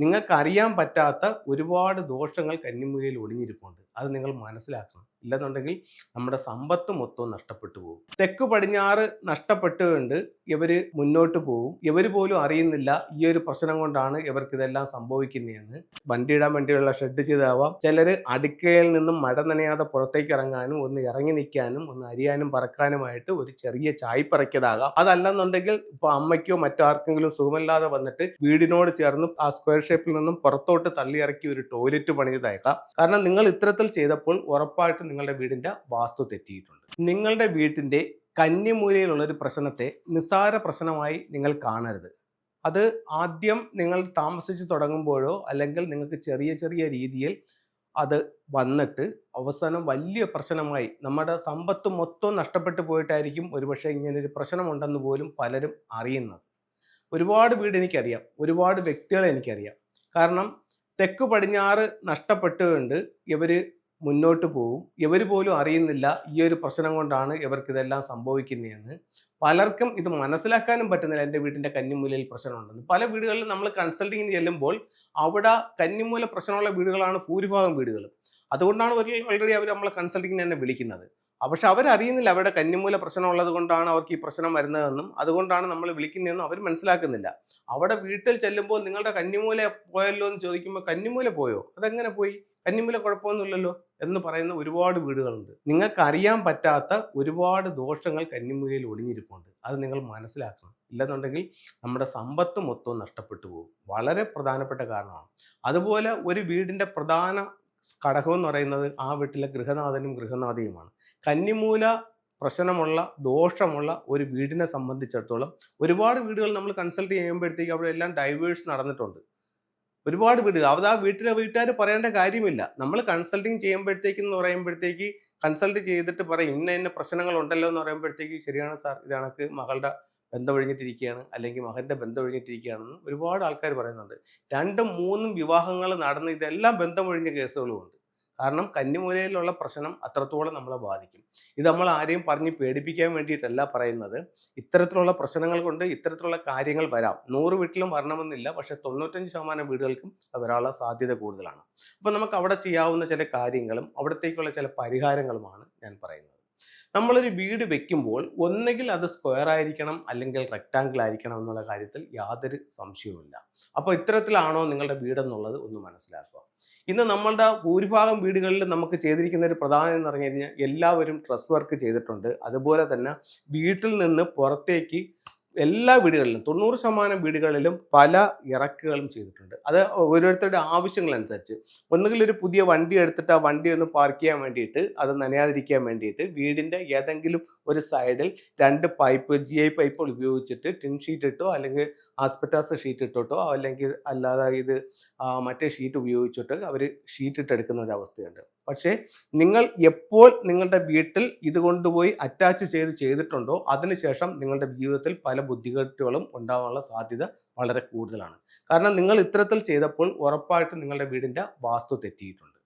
നിങ്ങൾക്ക് അറിയാൻ പറ്റാത്ത ഒരുപാട് ദോഷങ്ങൾ കന്നിമൂലയിൽ ഒളിഞ്ഞിരിപ്പുണ്ട്. അത് നിങ്ങൾ മനസ്സിലാക്കണം. ഇല്ലെന്നുണ്ടെങ്കിൽ നമ്മുടെ സമ്പത്ത് മൊത്തം നഷ്ടപ്പെട്ടു പോകും. തെക്ക് പടിഞ്ഞാറ് നഷ്ടപ്പെട്ടുകൊണ്ട് ഇവർ മുന്നോട്ട് പോകും. ഇവർ പോലും അറിയുന്നില്ല ഈ ഒരു പ്രശ്നം കൊണ്ടാണ് ഇവർക്ക് ഇതെല്ലാം സംഭവിക്കുന്നതെന്ന്. വണ്ടി ഇടാൻ വേണ്ടിയുള്ള ഷെഡ് ചെയ്താവാം. ചിലർ അടുക്കയിൽ നിന്നും മഴ നനയാതെ പുറത്തേക്ക് ഇറങ്ങാനും ഒന്ന് ഇറങ്ങി നിൽക്കാനും ഒന്ന് അരിയാനും പറക്കാനുമായിട്ട് ഒരു ചെറിയ ചായ്പറയ്ക്കതാകാം അതല്ലെന്നുണ്ടെങ്കിൽ ഇപ്പൊ അമ്മയ്ക്കോ മറ്റോ ആർക്കെങ്കിലും സുഖമില്ലാതെ വന്നിട്ട് വീടിനോട് ചേർന്ന് ആ സ്ക്വയർ ഷേപ്പിൽ നിന്നും പുറത്തോട്ട് തള്ളിയിറക്കി ഒരു ടോയ്ലറ്റ് പണിതായേക്കാം കാരണം നിങ്ങൾ ഇത്തരത്തിൽ ചെയ്തപ്പോൾ ഉറപ്പായിട്ടും നിങ്ങളുടെ വീടിന്റെ വാസ്തു തെറ്റിയിട്ടുണ്ട്. നിങ്ങളുടെ വീട്ടിന്റെ കന്നിമൂലയിലുള്ള ഒരു പ്രശ്നത്തെ നിസ്സാര പ്രശ്നമായി നിങ്ങൾ കാണരുത്. അത് ആദ്യം നിങ്ങൾ താമസിച്ച് തുടങ്ങുമ്പോഴോ അല്ലെങ്കിൽ നിങ്ങൾക്ക് ചെറിയ ചെറിയ രീതിയിൽ അത് വന്നിട്ട് അവസാനം വലിയ പ്രശ്നമായി നമ്മുടെ സമ്പത്ത് മൊത്തം നഷ്ടപ്പെട്ടു പോയിട്ടായിരിക്കും ഒരുപക്ഷെ ഇങ്ങനൊരു പ്രശ്നമുണ്ടെന്ന് പോലും പലരും അറിയുന്നത്. ഒരുപാട് വീട് എനിക്കറിയാം. ഒരുപാട് വ്യക്തികളെ എനിക്കറിയാം. കാരണം തെക്ക് പടിഞ്ഞാറ് നഷ്ടപ്പെട്ടുകൊണ്ട് ഇവർ മുന്നോട്ട് പോകും ഇവർ പോലും അറിയുന്നില്ല ഈ ഒരു പ്രശ്നം കൊണ്ടാണ് ഇവർക്കിതെല്ലാം സംഭവിക്കുന്നതെന്ന്. പലർക്കും ഇത് മനസ്സിലാക്കാനും പറ്റുന്നില്ല എന്റെ വീട്ടിന്റെ കന്നിമൂലയിൽ പ്രശ്നമുണ്ടെന്ന്. പല വീടുകളിലും നമ്മൾ കൺസൾട്ടിങ്ങിന് ചെല്ലുമ്പോൾ അവിടെ കന്നിമൂല പ്രശ്നമുള്ള വീടുകളാണ് ഭൂരിഭാഗം വീടുകളും. അതുകൊണ്ടാണ് ഓൾറെഡി അവർ നമ്മളെ കൺസൾട്ടിങ്ങിന് തന്നെ വിളിക്കുന്നത്. പക്ഷെ അവരറിയുന്നില്ല അവരുടെ കന്നിമൂല പ്രശ്നമുള്ളത് കൊണ്ടാണ് അവർക്ക് ഈ പ്രശ്നം വരുന്നതെന്നും അതുകൊണ്ടാണ് നമ്മൾ വിളിക്കുന്നതെന്നും അവർ മനസ്സിലാക്കുന്നില്ല. അവിടെ വീട്ടിൽ ചെല്ലുമ്പോൾ നിങ്ങളുടെ കന്നിമൂല പോയല്ലോ എന്ന് ചോദിക്കുമ്പോൾ കന്നിമൂല പോയോ? അതെങ്ങനെ പോയി? കന്നിമൂല കുഴപ്പമൊന്നുമില്ലല്ലോ എന്ന് പറയുന്ന ഒരുപാട് വീടുകളുണ്ട്. നിങ്ങൾക്ക് അറിയാൻ പറ്റാത്ത ഒരുപാട് ദോഷങ്ങൾ കന്നിമൂലയിൽ ഒളിഞ്ഞിരിപ്പുണ്ട്. അത് നിങ്ങൾ മനസ്സിലാക്കണം. ഇല്ലെന്നുണ്ടെങ്കിൽ നമ്മുടെ സമ്പത്ത് മൊത്തവും നഷ്ടപ്പെട്ടു പോകും. വളരെ പ്രധാനപ്പെട്ട കാരണമാണ്. അതുപോലെ ഒരു വീടിന്റെ പ്രധാന ഘടകം എന്ന് പറയുന്നത് ആ വീട്ടിലെ ഗൃഹനാഥനും ഗൃഹനാഥിയുമാണ്. കന്നിമൂല പ്രശ്നമുള്ള ദോഷമുള്ള ഒരു വീടിനെ സംബന്ധിച്ചിടത്തോളം ഒരുപാട് വീടുകൾ നമ്മൾ കൺസൾട്ട് ചെയ്യുമ്പോഴത്തേക്ക് അവിടെ എല്ലാം ഡൈവേഴ്സ് നടന്നിട്ടുണ്ട്. ഒരുപാട് വീട് അത് ആ വീട്ടിലെ വീട്ടുകാർ പറയേണ്ട കാര്യമില്ല. നമ്മൾ കൺസൾട്ടിങ് ചെയ്യുമ്പോഴത്തേക്ക് എന്ന് പറയുമ്പോഴത്തേക്ക് കൺസൾട്ട് ചെയ്തിട്ട് പറയും ഇന്ന ഇന്ന പ്രശ്നങ്ങൾ ഉണ്ടല്ലോ എന്ന് പറയുമ്പോഴത്തേക്ക് ശരിയാണ് സാർ ഇതാണക്ക് മകളുടെ ബന്ധം ഒഴിഞ്ഞിട്ടിരിക്കുകയാണ് അല്ലെങ്കിൽ മകന്റെ ബന്ധം ഒഴിഞ്ഞിട്ടിരിക്കുകയാണെന്ന് ഒരുപാട് ആൾക്കാർ പറയുന്നുണ്ട്. രണ്ടും മൂന്നും വിവാഹങ്ങൾ നടന്ന് ഇതെല്ലാം ബന്ധം ഒഴിഞ്ഞ കേസുകളുമുണ്ട്. കാരണം കന്നിമൂലയിലുള്ള പ്രശ്നം അത്രത്തോളം നമ്മളെ ബാധിക്കും. ഇത് നമ്മൾ ആരെയും പറഞ്ഞ് പേടിപ്പിക്കാൻ വേണ്ടിയിട്ടല്ല പറയുന്നത്. ഇത്തരത്തിലുള്ള പ്രശ്നങ്ങൾ കൊണ്ട് ഇത്തരത്തിലുള്ള കാര്യങ്ങൾ വരാം. നൂറ് വീട്ടിലും വരണമെന്നില്ല. പക്ഷെ തൊണ്ണൂറ്റഞ്ച് ശതമാനം വീടുകൾക്കും അത് വരാനുള്ള സാധ്യത കൂടുതലാണ്. അപ്പം നമുക്ക് അവിടെ ചെയ്യാവുന്ന ചില കാര്യങ്ങളും അവിടത്തേക്കുള്ള ചില പരിഹാരങ്ങളുമാണ് ഞാൻ പറയുന്നത്. നമ്മളൊരു വീട് വെക്കുമ്പോൾ ഒന്നെങ്കിൽ അത് സ്ക്വയർ ആയിരിക്കണം അല്ലെങ്കിൽ റെക്റ്റാങ്കിൾ ആയിരിക്കണം എന്നുള്ള കാര്യത്തിൽ യാതൊരു സംശയവുമില്ല. അപ്പോൾ ഇത്തരത്തിലാണോ നിങ്ങളുടെ വീടെന്നുള്ളത് ഒന്ന് മനസ്സിലാക്കുക. ഇന്ന് നമ്മളുടെ ഭൂരിഭാഗം വീടുകളിൽ നമുക്ക് ചെയ്തിരിക്കുന്ന ഒരു പ്രധാനം എന്ന് പറഞ്ഞു കഴിഞ്ഞാൽ എല്ലാവരും ഡ്രസ് വർക്ക് ചെയ്തിട്ടുണ്ട്. അതുപോലെ തന്നെ വീട്ടിൽ നിന്ന് പുറത്തേക്ക് എല്ലാ വീടുകളിലും തൊണ്ണൂറ് ശതമാനം വീടുകളിലും പല ഇറക്കുകളും ചെയ്തിട്ടുണ്ട്. അത് ഓരോരുത്തരുടെ ആവശ്യങ്ങൾ അനുസരിച്ച് ഒന്നുകിൽ ഒരു പുതിയ വണ്ടി എടുത്തിട്ട് ആ വണ്ടി ഒന്ന് പാർക്ക് ചെയ്യാൻ വേണ്ടിയിട്ട് അത് നനയാതിരിക്കാൻ വേണ്ടിയിട്ട് വീടിന്റെ ഏതെങ്കിലും ഒരു സൈഡിൽ രണ്ട് പൈപ്പ് ജി ഐ പൈപ്പുകൾ ഉപയോഗിച്ചിട്ട് ടിൻ ഷീറ്റ് ഇട്ടോ അല്ലെങ്കിൽ ആസ്പെറ്റാസ് ഷീറ്റ് ഇട്ടോട്ടോ അല്ലെങ്കിൽ അല്ലാതെ ഇത് മറ്റേ ഷീറ്റ് ഉപയോഗിച്ചിട്ട് അവർ ഷീറ്റ് ഇട്ടെടുക്കുന്ന ഒരു അവസ്ഥയുണ്ട്. പക്ഷേ നിങ്ങൾ എപ്പോൾ നിങ്ങളുടെ വീട്ടിൽ ഇത് കൊണ്ടുപോയി അറ്റാച്ച് ചെയ്ത് ചെയ്തിട്ടുണ്ടോ അതിനുശേഷം നിങ്ങളുടെ ജീവിതത്തിൽ പല ബുദ്ധിമുട്ടുകളും ഉണ്ടാകാനുള്ള സാധ്യത വളരെ കൂടുതലാണ്. കാരണം നിങ്ങൾ ഇത്തരത്തിൽ ചെയ്തപ്പോൾ ഉറപ്പായിട്ടും നിങ്ങളുടെ വീടിന്റെ വാസ്തു തെറ്റിയിട്ടുണ്ട്.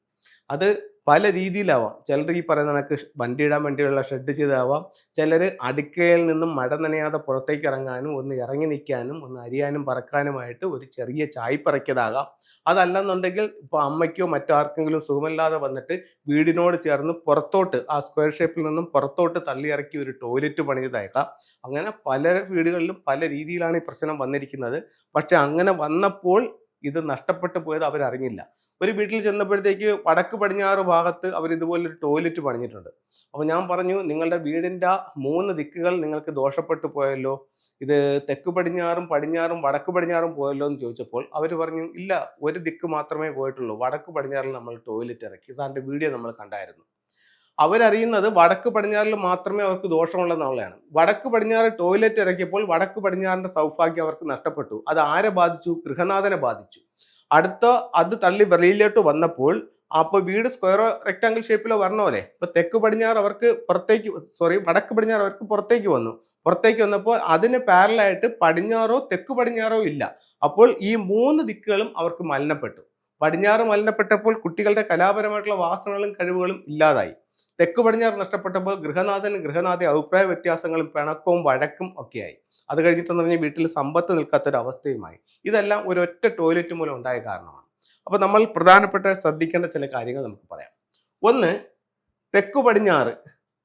അത് പല രീതിയിലാവാം. ചിലർ ഈ പറയുന്ന ഷ് വണ്ടി ഇടാൻ വേണ്ടിയുള്ള ഷെഡ് ചെയ്താവാം. ചിലർ അടുക്കളയിൽ നിന്നും മഴ നനയാതെ പുറത്തേക്ക് ഇറങ്ങാനും ഒന്ന് ഇറങ്ങി നിൽക്കാനും ഒന്ന് അരിയാനും പറക്കാനുമായിട്ട് ഒരു ചെറിയ ചായ്പറയ്ക്കതാകാം അതല്ലെന്നുണ്ടെങ്കിൽ ഇപ്പോൾ അമ്മയ്ക്കോ മറ്റാർക്കെങ്കിലും സുഖമില്ലാതെ വന്നിട്ട് വീടിനോട് ചേർന്ന് പുറത്തോട്ട് ആ സ്ക്വയർ ഷേപ്പിൽ നിന്നും പുറത്തോട്ട് തള്ളിയിറക്കി ഒരു ടോയ്ലറ്റ് പണിതേക്കാം. അങ്ങനെ പല വീടുകളിലും പല രീതിയിലാണ് ഈ പ്രശ്നം വന്നിരിക്കുന്നത്. പക്ഷെ അങ്ങനെ വന്നപ്പോൾ ഇത് നഷ്ടപ്പെട്ടു പോയത് അവരറിഞ്ഞില്ല. ഒരു വീട്ടിൽ ചെന്നപ്പോഴത്തേക്ക് വടക്ക് പടിഞ്ഞാറ് ഭാഗത്ത് അവർ ഇതുപോലൊരു ടോയ്ലറ്റ് പണിഞ്ഞിട്ടുണ്ട്. അപ്പോൾ ഞാൻ പറഞ്ഞു നിങ്ങളുടെ വീടിന്റെ മൂന്ന് ദിക്കുകൾ നിങ്ങൾക്ക് ദോഷപ്പെട്ടു പോയല്ലോ. ഇത് തെക്ക് പടിഞ്ഞാറും പടിഞ്ഞാറും വടക്ക് പടിഞ്ഞാറും പോയല്ലോ എന്ന് ചോദിച്ചപ്പോൾ അവർ പറഞ്ഞു ഇല്ല ഒരു ദിക്ക് മാത്രമേ പോയിട്ടുള്ളൂ. വടക്ക് പടിഞ്ഞാറിൽ നമ്മൾ ടോയ്ലറ്റ് ഇറക്കി. സാറിന്റെ വീഡിയോ നമ്മൾ കണ്ടായിരുന്നു. അവരറിയുന്നത് വടക്ക് പടിഞ്ഞാറിൽ മാത്രമേ അവർക്ക് ദോഷമുള്ളതെന്നുള്ളതാണ് വടക്ക് പടിഞ്ഞാറ് ടോയ്ലറ്റ് ഇറക്കിയപ്പോൾ വടക്ക് പടിഞ്ഞാറിന്റെ സൗഭാഗ്യം അവർക്ക് നഷ്ടപ്പെട്ടു. അത് ആരെ ബാധിച്ചു? ഗൃഹനാഥനെ ബാധിച്ചു. അടുത്ത അത് തള്ളി വെളിയിലോട്ട് വന്നപ്പോൾ അപ്പോൾ വീട് സ്ക്വയറോ റെക്ടാങ്കിൾ ഷേപ്പിലോ വരണ പോലെ. ഇപ്പൊ തെക്ക് പടിഞ്ഞാറ് അവർക്ക് പുറത്തേക്ക് സോറി വടക്ക് പടിഞ്ഞാറ് അവർക്ക് പുറത്തേക്ക് വന്നു. പുറത്തേക്ക് വന്നപ്പോൾ അതിന് പാരലായിട്ട് പടിഞ്ഞാറോ തെക്ക് പടിഞ്ഞാറോ ഇല്ല. അപ്പോൾ ഈ മൂന്ന് ദിക്കുകളും അവർക്ക് മലിനപ്പെട്ടു. പടിഞ്ഞാറ് മലിനപ്പെട്ടപ്പോൾ കുട്ടികളുടെ കലാപരമായിട്ടുള്ള വാസനകളും കഴിവുകളും ഇല്ലാതായി. തെക്ക് പടിഞ്ഞാറ് നഷ്ടപ്പെട്ടപ്പോൾ ഗൃഹനാഥന് ഗൃഹനാഥ അഭിപ്രായ വ്യത്യാസങ്ങളും പിണക്കവും വഴക്കും ഒക്കെയായി. അത് കഴിഞ്ഞിട്ടെന്ന് പറഞ്ഞാൽ വീട്ടിൽ സമ്പത്ത് നിൽക്കാത്തൊരവസ്ഥയുമായി. ഇതെല്ലാം ഒരൊറ്റ ടോയ്ലറ്റ് മൂലം ഉണ്ടായ കാരണമാണ്. അപ്പോൾ നമ്മൾ പ്രധാനപ്പെട്ട ശ്രദ്ധിക്കേണ്ട ചില കാര്യങ്ങൾ നമുക്ക് പറയാം. ഒന്ന് തെക്ക് പടിഞ്ഞാറ്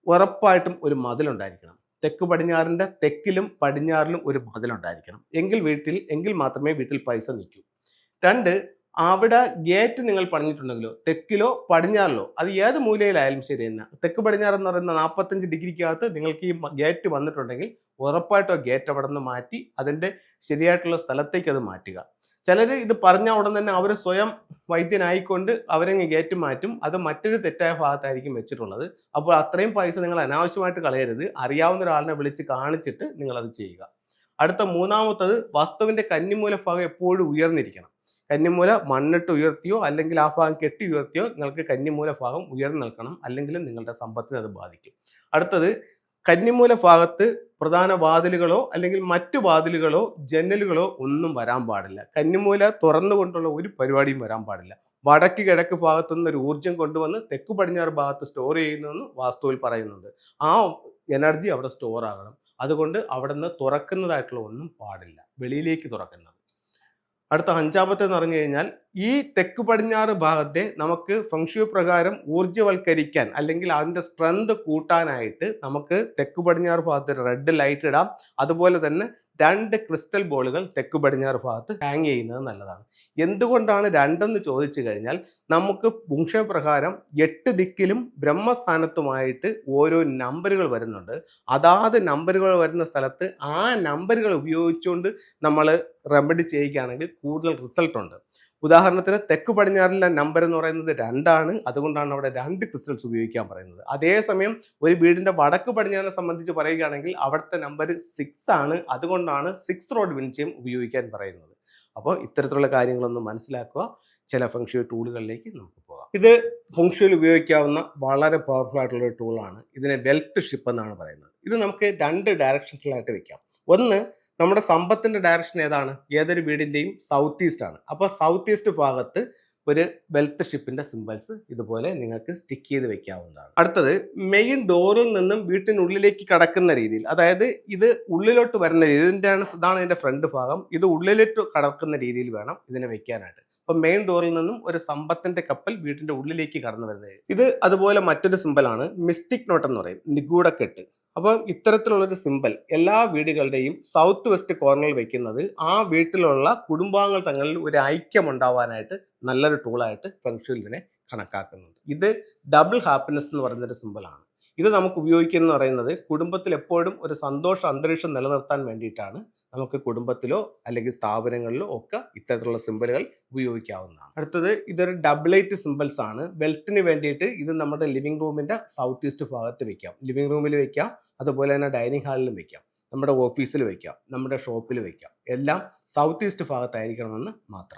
ഉറപ്പായിട്ടും ഒരു മതിലുണ്ടായിരിക്കണം തെക്ക് പടിഞ്ഞാറിന്റെ തെക്കിലും പടിഞ്ഞാറിലും ഒരു മതിലുണ്ടായിരിക്കണം എങ്കിൽ വീട്ടിൽ എങ്കിൽ മാത്രമേ വീട്ടിൽ പൈസ നിൽക്കൂ. രണ്ട് അവിടെ ഗേറ്റ് നിങ്ങൾ പണിഞ്ഞിട്ടുണ്ടെങ്കിലോ തെക്കിലോ പടിഞ്ഞാറിലോ അത് ഏത് മൂലയിലായാലും ശരി തന്നെ. തെക്ക് പടിഞ്ഞാറ് എന്ന് പറയുന്ന നാൽപ്പത്തഞ്ച് ഡിഗ്രിക്കകത്ത് നിങ്ങൾക്ക് ഈ ഗേറ്റ് വന്നിട്ടുണ്ടെങ്കിൽ ഉറപ്പായിട്ടും ആ ഗേറ്റ് അവിടെ നിന്ന് മാറ്റി അതിന്റെ ശരിയായിട്ടുള്ള സ്ഥലത്തേക്ക് അത് മാറ്റുക. ചിലർ ഇത് പറഞ്ഞ ഉടൻ തന്നെ അവർ സ്വയം വൈദ്യനായിക്കൊണ്ട് അവരങ്ങ് ഗേറ്റ് മാറ്റും. അത് മറ്റൊരു തെറ്റായ ഭാഗത്തായിരിക്കും വെച്ചിട്ടുള്ളത്. അപ്പോൾ അത്രയും പൈസ നിങ്ങൾ അനാവശ്യമായിട്ട് കളയരുത്. അറിയാവുന്ന ഒരാളിനെ വിളിച്ച് കാണിച്ചിട്ട് നിങ്ങൾ അത് ചെയ്യുക. അടുത്ത മൂന്നാമത്തത് വസ്തുവിന്റെ കന്നിമൂല ഭാഗം എപ്പോഴും ഉയർന്നിരിക്കണം. കന്നിമൂല മണ്ണിട്ട് ഉയർത്തിയോ അല്ലെങ്കിൽ ആ ഭാഗം കെട്ടി ഉയർത്തിയോ നിങ്ങൾക്ക് കന്നിമൂല ഭാഗം ഉയർന്നു നിൽക്കണം. അല്ലെങ്കിൽ നിങ്ങളുടെ സമ്പത്തിനെ അത് ബാധിക്കും. അടുത്തത് കന്നിമൂല ഭാഗത്ത് പ്രധാന വാതിലുകളോ അല്ലെങ്കിൽ മറ്റു വാതിലുകളോ ജനലുകളോ ഒന്നും വരാൻ പാടില്ല. കന്നിമൂല തുറന്നുകൊണ്ടുള്ള ഒരു പരിപാടിയും വരാൻ പാടില്ല. വടക്ക് കിഴക്ക് ഭാഗത്തു നിന്ന് ഒരു ഊർജം കൊണ്ടുവന്ന് തെക്ക് പടിഞ്ഞാറ് ഭാഗത്ത് സ്റ്റോർ ചെയ്യുന്നതെന്ന് വാസ്തുവിൽ പറയുന്നുണ്ട്. ആ എനർജി അവിടെ സ്റ്റോർ ആകണം. അതുകൊണ്ട് അവിടെ നിന്ന് തുറക്കുന്നതായിട്ടുള്ള ഒന്നും പാടില്ല. വെളിയിലേക്ക് തുറക്കുന്നത്. അടുത്ത അഞ്ചാമത്തെ എന്ന് പറഞ്ഞു കഴിഞ്ഞാൽ ഈ തെക്ക് പടിഞ്ഞാറ് ഭാഗത്തെ നമുക്ക് ഫംഗ്ഷു പ്രകാരം ഊർജവൽക്കരിക്കാൻ അല്ലെങ്കിൽ അതിന്റെ സ്ട്രെങ്ത് കൂട്ടാനായിട്ട് നമുക്ക് തെക്ക് പടിഞ്ഞാറ് ഭാഗത്ത് റെഡ് ലൈറ്റ് ഇടാം. അതുപോലെ തന്നെ രണ്ട് ക്രിസ്റ്റൽ ബോളുകൾ തെക്ക് പടിഞ്ഞാറ് ഭാഗത്ത് ഹാങ് ചെയ്യുന്നത് നല്ലതാണ്. എന്തുകൊണ്ടാണ് രണ്ടെന്ന് ചോദിച്ചു കഴിഞ്ഞാൽ നമുക്ക് വംശപ്രകാരം എട്ട് ദിക്കിലും ബ്രഹ്മസ്ഥാനത്തുമായിട്ട് ഓരോ നമ്പറുകൾ വരുന്നുണ്ട്. അതാത് നമ്പറുകൾ വരുന്ന സ്ഥലത്ത് ആ നമ്പറുകൾ ഉപയോഗിച്ചുകൊണ്ട് നമ്മൾ റെമഡി ചെയ്യുകയാണെങ്കിൽ കൂടുതൽ റിസൾട്ട് ഉണ്ട്. ഉദാഹരണത്തിന് തെക്ക് പടിഞ്ഞാറിലെ നമ്പർ എന്ന് പറയുന്നത് രണ്ടാണ്. അതുകൊണ്ടാണ് അവിടെ രണ്ട് ക്രിസ്റ്റൽസ് ഉപയോഗിക്കാൻ പറയുന്നത്. അതേസമയം ഒരു വീടിന്റെ വടക്ക് പടിഞ്ഞാറിനെ സംബന്ധിച്ച് പറയുകയാണെങ്കിൽ അവിടുത്തെ നമ്പർ സിക്സ് ആണ്. അതുകൊണ്ടാണ് സിക്സ് റോഡ് വിൻചയം ഉപയോഗിക്കാൻ പറയുന്നത്. അപ്പോൾ ഇത്തരത്തിലുള്ള കാര്യങ്ങളൊന്നും മനസ്സിലാക്കുക. ചില ഫംഗ്ഷൻ ടൂളുകളിലേക്ക് നമുക്ക് പോകാം. ഇത് ഫംഗ്ഷനിൽ ഉപയോഗിക്കാവുന്ന വളരെ പവർഫുൾ ആയിട്ടുള്ള ഒരു ടൂളാണ് ഇതിനെ വെൽത്ത് ഷിപ്പ് എന്നാണ് പറയുന്നത്. ഇത് നമുക്ക് രണ്ട് ഡയറക്ഷൻസിലായിട്ട് വെക്കാം. ഒന്ന് നമ്മുടെ സമ്പത്തിന്റെ ഡയറക്ഷൻ ഏതാണ്? ഏതൊരു വീടിന്റെയും സൗത്ത് ഈസ്റ്റ് ആണ്. അപ്പോൾ സൗത്ത് ഈസ്റ്റ് ഭാഗത്ത് ഒരു വെൽത്ത് ഷിപ്പിന്റെ സിമ്പിൾസ് ഇതുപോലെ നിങ്ങൾക്ക് സ്റ്റിക്ക് ചെയ്ത് വെക്കാവുന്നതാണ്. അടുത്തത് മെയിൻ ഡോറിൽ നിന്നും വീട്ടിനുള്ളിലേക്ക് കടക്കുന്ന രീതിയിൽ അതായത് ഇത് ഉള്ളിലോട്ട് വരുന്ന രീതി ഇതിന്റെ ഇതാണ് ഇതിന്റെ ഫ്രണ്ട് ഭാഗം. ഇത് ഉള്ളിലോട്ട് കടക്കുന്ന രീതിയിൽ വേണം ഇതിനെ വെക്കാനായിട്ട്. അപ്പൊ മെയിൻ ഡോറിൽ നിന്നും ഒരു സമ്പത്തിന്റെ കപ്പൽ വീട്ടിന്റെ ഉള്ളിലേക്ക് കടന്നു വരുന്നത് ഇത് അതുപോലെ മറ്റൊരു സിമ്പലാണ് മിസ്റ്റിക് നോട്ട് എന്ന് പറയും നിഗൂഢക്കെട്ട്. അപ്പോൾ ഇത്തരത്തിലുള്ളൊരു സിമ്പൽ എല്ലാ വീടുകളുടെയും സൗത്ത് വെസ്റ്റ് കോർണറിൽ വെക്കുന്നത് ആ വീട്ടിലുള്ള കുടുംബാംഗങ്ങൾ തങ്ങളിൽ ഒരു ഐക്യം ഉണ്ടാവാനായിട്ട് നല്ലൊരു ടൂളായിട്ട് ഫെങ്ഷുവിൽ ഇതിനെ കണക്കാക്കുന്നുണ്ട്. ഇത് ഡബിൾ ഹാപ്പിനെസ് എന്ന് പറയുന്നൊരു സിമ്പലാണ് ഇത് നമുക്ക് ഉപയോഗിക്കുന്നത് പറയുന്നത് കുടുംബത്തിൽ എപ്പോഴും ഒരു സന്തോഷ അന്തരീക്ഷം നിലനിർത്താൻ വേണ്ടിയിട്ടാണ് നമുക്ക് കുടുംബത്തിലോ അല്ലെങ്കിൽ സ്ഥാപനങ്ങളിലോ ഒക്കെ ഇത്തരത്തിലുള്ള സിമ്പിളുകൾ ഉപയോഗിക്കാവുന്നതാണ്. അടുത്തത് ഇതൊരു ഡബിളേറ്റ് സിമ്പിൾസ് ആണ്. വെൽത്തിന് വേണ്ടിയിട്ട് ഇത് നമ്മുടെ ലിവിംഗ് റൂമിന്റെ സൗത്ത് ഈസ്റ്റ് ഭാഗത്ത് വെക്കാം. ലിവിംഗ് റൂമിൽ വെക്കാം അതുപോലെ തന്നെ ഡൈനിങ് ഹാളിലും വെക്കാം. നമ്മുടെ ഓഫീസിൽ വെക്കാം നമ്മുടെ ഷോപ്പിൽ വെക്കാം. എല്ലാം സൗത്ത് ഈസ്റ്റ് ഭാഗത്തായിരിക്കണമെന്ന് മാത്രം.